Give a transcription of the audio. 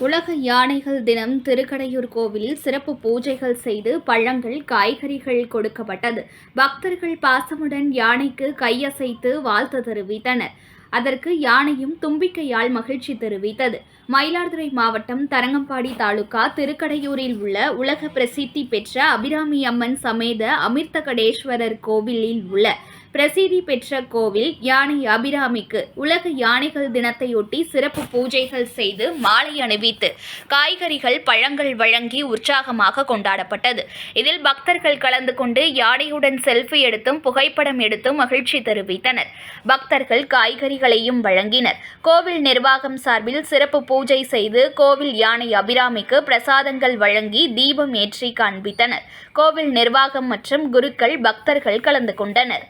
உலக யானைகள் தினம் திருக்கடையூர் கோவிலில் சிறப்பு பூஜைகள் செய்து பழங்கள் காய்கறிகள் கொடுக்கப்பட்டது. பக்தர்கள் பாசமுடன் யானைக்கு கையசைத்து வாழ்த்து தெரிவித்தனர். அதற்கு யானையும் தும்பிக்கையால் மகிழ்ச்சி தெரிவித்தது. மயிலாடுதுறை மாவட்டம் தரங்கம்பாடி தாலுகா திருக்கடையூரில் உள்ள உலக பிரசித்தி பெற்ற அபிராமி அம்மன் சமேத அமிர்தகடேஸ்வரர் கோவிலில் உள்ள பிரசித்தி பெற்ற கோவில் யானை அபிராமிக்கு உலக யானைகள் தினத்தையொட்டி சிறப்பு பூஜைகள் செய்து மாலை அணிவித்து காய்கறிகள் பழங்கள் வழங்கி உற்சாகமாக கொண்டாடப்பட்டது. இதில் பக்தர்கள் கலந்து கொண்டு யானையுடன் செல்ஃபி எடுத்தும் புகைப்படம் எடுத்தும் மகிழ்ச்சி தெரிவித்தனர். பக்தர்கள் காய்கறிகளையும் வழங்கினர். கோவில் நிர்வாகம் சார்பில் சிறப்பு பூஜை செய்து கோவில் யானை அபிராமிக்கு பிரசாதங்கள் வழங்கி தீபம் ஏற்றி காண்பித்தனர். கோவில் நிர்வாகம் மற்றும் குருக்கள் பக்தர்கள் கலந்து கொண்டனர்.